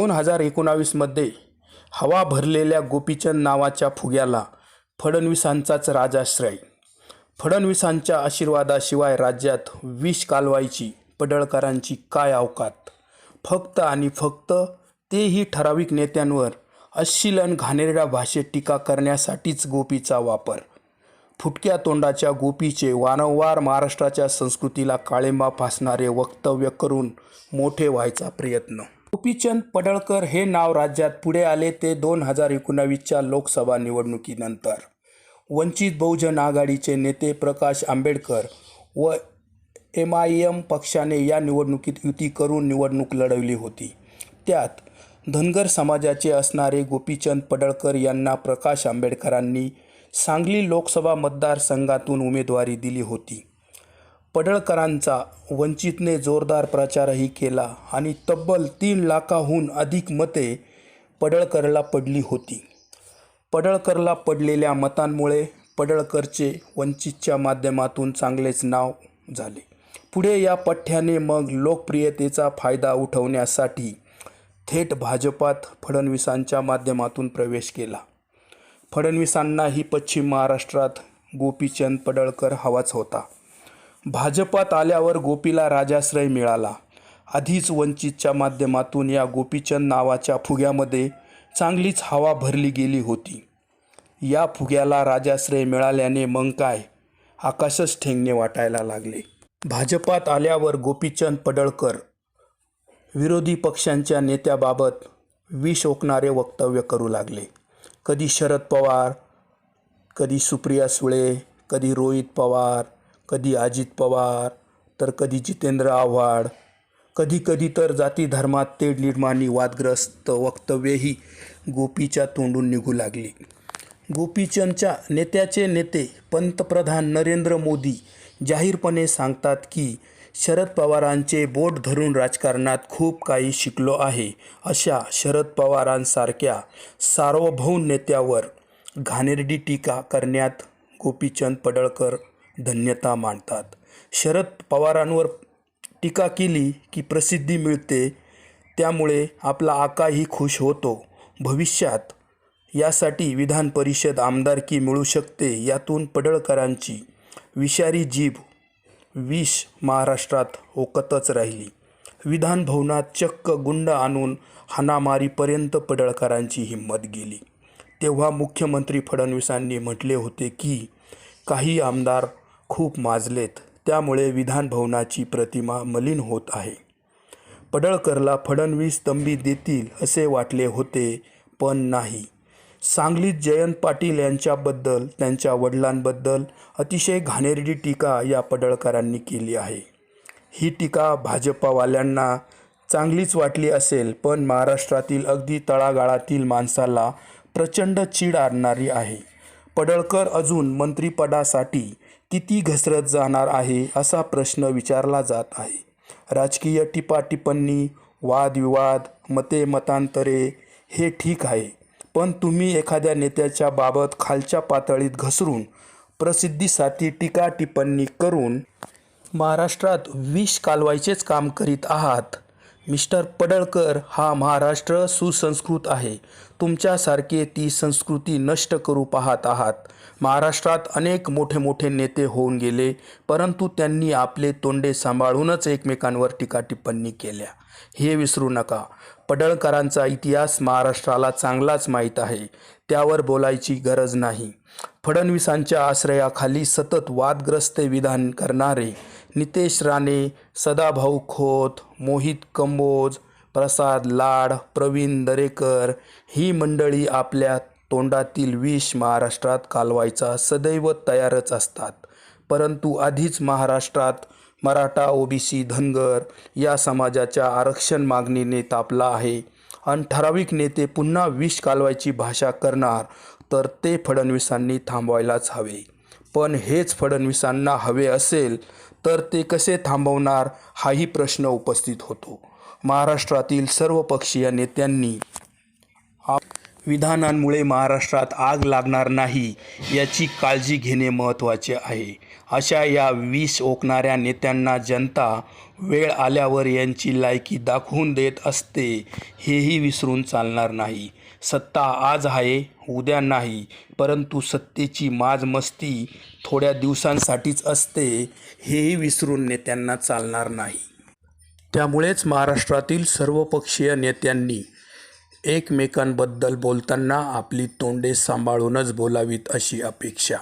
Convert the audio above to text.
दोन हजार एकोणावीसमध्ये हवा भरलेल्या गोपीचंद नावाच्या फुग्याला फडणवीसांचाच राजाश्रय. फडणवीसांच्या आशीर्वादाशिवाय राज्यात विष कालवायची पडळकरांची काय अवकात? फक्त आणि फक्त तेही ठराविक नेत्यांवर अश्लील आणि घाणेरड्या भाषेत टीका करण्यासाठीच गोपीचा वापर. फुटक्या तोंडाच्या गोपीचे वारंवार महाराष्ट्राच्या संस्कृतीला काळेमा फासणारे वक्तव्य करून मोठे व्हायचा प्रयत्न. गोपीचंद पडळकर हे नाव राज्यात पुढे आले ते दोन हजार एकोणावीसच्या लोकसभा निवडणुकीनंतर. वंचित बहुजन आघाडीचे नेते प्रकाश आंबेडकर व एम आय एम पक्षाने या निवडणुकीत युती करून निवडणूक लढवली होती. त्यात धनगर समाजाचे असणारे गोपीचंद पडळकर यांना प्रकाश आंबेडकरांनी सांगली लोकसभा मतदारसंघातून उमेदवारी दिली होती. पडळकरांचा वंचितने जोरदार प्रचारही केला आणि तब्बल तीन लाखाहून अधिक मते पडळकरला पडली होती. पडळकरला पडलेल्या मतांमुळे पडळकरचे वंचितच्या माध्यमातून चांगलेच नाव झाले. पुढे या पठ्ठ्याने मग लोकप्रियतेचा फायदा उठवण्यासाठी थेट भाजपात फडणवीसांच्या माध्यमातून प्रवेश केला. फडणवीसांनाही पश्चिम महाराष्ट्रात गोपीचंद पडळकर हवाच होता. भाजपात आल्यावर गोपीला राजाश्रय मिळाला. आधीच वंचितच्या माध्यमातून या गोपीचंद नावाच्या फुग्यामध्ये चांगलीच हवा भरली गेली होती. या फुग्याला राजाश्रय मिळाल्याने मग काय? आकाशच ठेंगणे वाटायला लागले. भाजपात आल्यावर गोपीचंद पडळकर विरोधी पक्षांच्या नेत्याबाबत विष ओकणारे वक्तव्य करू लागले. कधी शरद पवार कधी सुप्रिया सुळे कधी रोहित पवार कधी अजित पवार तर कधी जितेंद्र आव्हाड. कधी कधी तर जाती धर्मात तेढ निर्माणी वादग्रस्त वक्तव्यही गोपीच्या तोंडून निघू लागली. गोपीचंदच्या नेत्याचे नेते पंतप्रधान नरेंद्र मोदी जाहीरपणे सांगतात की शरद पवारांचे बोट धरून राजकारणात खूप काही शिकलो आहे अशा शरद पवारांसारख्या सार्वभौम नेत्यावर घाणेरडी टीका करण्यात गोपीचंद पडळकर धन्यता मानतात. शरद पवारांवर टीका केली की प्रसिद्धी मिळते त्यामुळे आपला आकाही खुश होतो. भविष्यात यासाठी विधान परिषद आमदारकी मिळू शकते यातून पडळकरांची विषारी जीभ विष महाराष्ट्रात ओकतच राहिली. विधान भवनात चक्क गुंड आणून हाणामारीपर्यंत पडळकरांची हिंमत गेली. तेव्हा मुख्यमंत्री फडणवीसांनी म्हटले होते की काही आमदार खूप माजलेत. त्यामुळे विधान भवनाची प्रतिमा मलिन होत आहे. पडळकरला फडणवीस तंबी देतील असे वाटले होते पण नाही. सांगलीत जयंत पाटील यांच्याबद्दल त्यांच्या वडिलांबद्दल अतिशय घाणेरडी टीका या पडळकरांनी केली आहे. ही टीका भाजपावाल्यांना चांगलीच वाटली असेल पण महाराष्ट्रातील अगदी तळागाळातील माणसाला प्रचंड चीड आणणारी आहे. पडळकर अजून मंत्रिपदासाठी किती घसरत जाणार आहे असा प्रश्न विचारला जात आहे. राजकीय टिपाटिप्पणी वादविवाद मते मतांतरे हे ठीक आहे. पण तुम्ही एखाद्या नेत्याच्या बाबत खालच्या पातळीत घसरून प्रसिद्धीसाठी टीका टिप्पणी करून महाराष्ट्रात विष कालवायचेच काम करीत आहात. मिस्टर पडळकर हा महाराष्ट्र सुसंस्कृत आहे. तुमच्यासारखे ती संस्कृती नष्ट करू पाहत आहात. महाराष्ट्रात अनेक मोठे मोठे नेते होऊन गेले परंतु त्यांनी आपले तोंडे सांभाळूनच एकमेकांवर टीका टिप्पणी केल्या. हे विसरू नका. पडळकरांचा इतिहास महाराष्ट्राला चांगलाच माहीत आहे. त्यावर बोलायची गरज नाही. फडणवीसांच्या आश्रयाखाली सतत वादग्रस्त विधान करणारे नितेश राणे सदाभाऊ खोत मोहित कंबोज प्रसाद लाड प्रवीण दरेकर ही मंडळी आपल्या तोंडातील विष महाराष्ट्रात कालवायचा सदैव तयारच असतात. परंतु आधीच महाराष्ट्रात मराठा ओबीसी धनगर या समाजाच्या आरक्षण मागणीने तापला आहे. आणि ठराविक नेते पुन्हा विष कालवायची भाषा करणार तर ते फडणवीसांनी थांबवायलाच हवे. पण हेच फडणवीसांना हवे असेल तर ते कसे थांबवणार हाही प्रश्न उपस्थित होतो. महाराष्ट्रातील सर्व पक्षीय नेत्यांनी विधानांमुळे महाराष्ट्रात आग लागणार नाही याची काळजी घेणे महत्त्वाचे आहे. अशा या विष ओकणाऱ्या नेत्यांना जनता वेळ आल्यावर यांची लायकी दाखवून देत असते हेही विसरून चालणार नाही. सत्ता आज आहे उद्या नाही परंतु सत्तेची माजमस्ती थोड्या दिवसांसाठीच असते हेही विसरून नेत्यांना चालणार नाही. त्यामुळेच महाराष्ट्रातील सर्वपक्षीय नेत्यांनी एकमेकांबद्दल बोलताना आपली तोंडे सांभाळूनच बोलावीत अशी अपेक्षा.